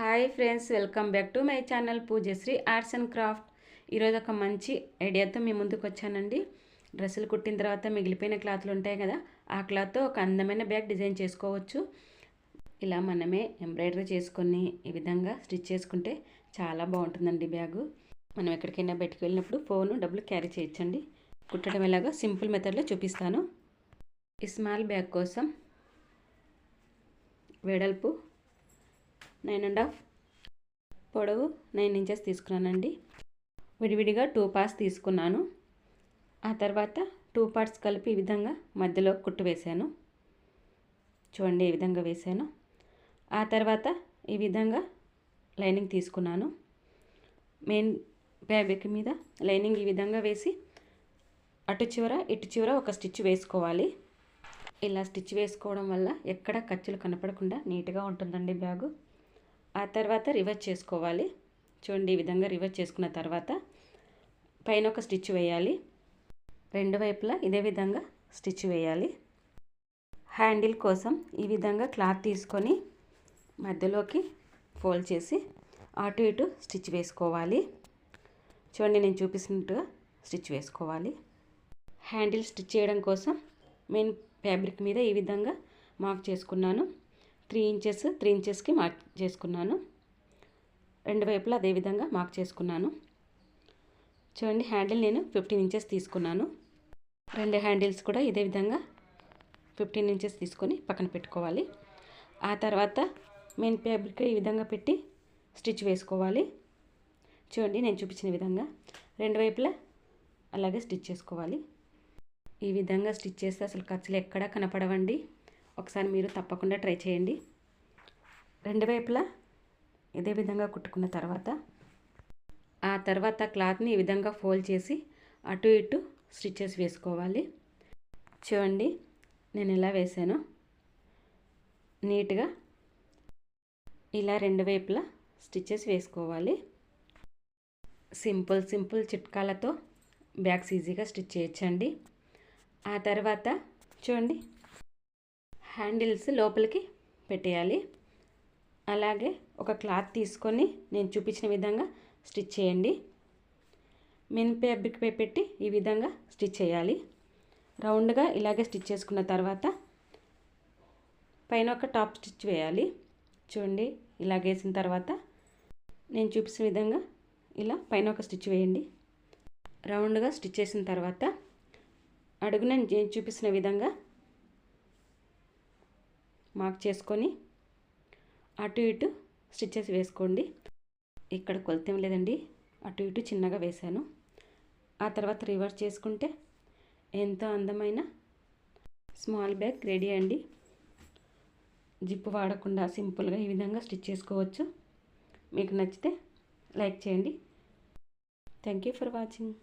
Hi friends welcome back to my channel Poojashree arts and craft. ఈరోజు ఒక మంచి ఐడియాతో మీ ముందుకు వచ్చానండి. డ్రెస్సులు కుట్టిన తర్వాత మిగిలిపోయిన క్లాత్లు ఉంటాయి కదా ఆ క్లాత్తో ఒక అందమైన బ్యాగ్ డిజైన్ చేసుకోవచ్చు. ఇలా మనమే ఎంబ్రాయిడరీ చేసుకొని ఈ విధంగా స్టిచ్ చేసుకుంటే చాలా బాగుంటుందండి బ్యాగు. మనం ఎక్కడికైనా బయటికి వెళ్ళినప్పుడు ఫోను డబ్బులు క్యారీ చేయొచ్చండి. కుట్టడం ఎలాగో సింపుల్ మెథడ్లో చూపిస్తాను. ఈ స్మాల్ బ్యాగ్ కోసం వెడల్పు నైన్ అండ్ హాఫ్ పొడవు నైన్ ఇంచెస్ తీసుకున్నానండి. విడివిడిగా టూ పార్ట్స్ తీసుకున్నాను. ఆ తర్వాత టూ పార్ట్స్ కలిపి ఈ విధంగా మధ్యలో కుట్టు వేశాను. చూడండి ఈ విధంగా వేశాను. ఆ తర్వాత ఈ విధంగా లైనింగ్ తీసుకున్నాను. మెయిన్ ఫ్యాబ్రిక్ మీద లైనింగ్ ఈ విధంగా వేసి అటు చివర ఇటు చివర ఒక స్టిచ్ వేసుకోవాలి. ఇలా స్టిచ్ వేసుకోవడం వల్ల ఎక్కడ ఖర్చులు కనపడకుండా నీట్గా ఉంటుందండి బ్యాగు. ఆ తర్వాత రివర్స్ చేసుకోవాలి. చూడండి ఈ విధంగా రివర్స్ చేసుకున్న తర్వాత పైన ఒక స్టిచ్ వేయాలి. రెండు వైపులా ఇదే విధంగా స్టిచ్ వేయాలి. హ్యాండిల్ కోసం ఈ విధంగా క్లాత్ తీసుకొని మధ్యలోకి ఫోల్డ్ చేసి అటు ఇటు స్టిచ్ వేసుకోవాలి. చూడండి నేను చూపిస్తున్నట్టుగా స్టిచ్ వేసుకోవాలి. హ్యాండిల్ స్టిచ్ చేయడం కోసం మెయిన్ ఫ్యాబ్రిక్ మీద ఈ విధంగా మార్క్ చేసుకున్నాను. త్రీ ఇంచెస్ త్రీ ఇంచెస్కి మార్క్ చేసుకున్నాను. రెండు వైపులా అదే విధంగా మార్క్ చేసుకున్నాను. చూడండి హ్యాండిల్ నేను ఫిఫ్టీన్ ఇంచెస్ తీసుకున్నాను. రెండు హ్యాండిల్స్ కూడా ఇదే విధంగా ఫిఫ్టీన్ ఇంచెస్ తీసుకొని పక్కన పెట్టుకోవాలి. ఆ తర్వాత మెయిన్ ఫ్యాబ్రిక్ ఈ విధంగా పెట్టి స్టిచ్ వేసుకోవాలి. చూడండి నేను చూపించిన విధంగా రెండు వైపులా అలాగే స్టిచ్ చేసుకోవాలి. ఈ విధంగా స్టిచ్ చేస్తే అసలు ఖర్చులు ఎక్కడా కనపడవండి. ఒకసారి మీరు తప్పకుండా ట్రై చేయండి. రెండు వైపులా ఇదే విధంగా కుట్టుకున్న తర్వాత ఆ తర్వాత క్లాత్ని ఈ విధంగా ఫోల్డ్ చేసి అటు ఇటు స్టిచ్చెస్ వేసుకోవాలి. చూడండి నేను ఎలా వేసాను. నీట్గా ఇలా రెండు వైపులా స్టిచ్చెస్ వేసుకోవాలి. సింపుల్ సింపుల్ చిట్కాలతో బ్యాగ్స్ ఈజీగా స్టిచ్ చేయొచ్చండి. ఆ తర్వాత చూడండి హ్యాండిల్స్ లోపలికి పెట్టేయాలి. అలాగే ఒక క్లాత్ తీసుకొని నేను చూపించిన విధంగా స్టిచ్ చేయండి. మెన్ ఫ్యాబ్రిక్పై పెట్టి ఈ విధంగా స్టిచ్ చేయాలి. రౌండ్గా ఇలాగే స్టిచ్ చేసుకున్న తర్వాత పైన ఒక టాప్ స్టిచ్ వేయాలి. చూడండి ఇలాగ వేసిన తర్వాత నేను చూపించిన విధంగా ఇలా పైన ఒక స్టిచ్ వేయండి. రౌండ్గా స్టిచ్ చేసిన తర్వాత అడుగున నేను చూపిస్తున్న విధంగా మార్క్ చేసుకొని అటు ఇటు స్టిచ్చెస్ వేసుకోండి. ఇక్కడ కొలతేం లేదండి. అటు ఇటు చిన్నగా వేశాను. ఆ తర్వాత రివర్స్ చేసుకుంటే ఎంతో అందమైన స్మాల్ బ్యాగ్ రెడీ అండి. జిప్పు వాడకుండా సింపుల్గా ఈ విధంగా స్టిచ్ చేసుకోవచ్చు. మీకు నచ్చితే లైక్ చేయండి. Thank you for watching.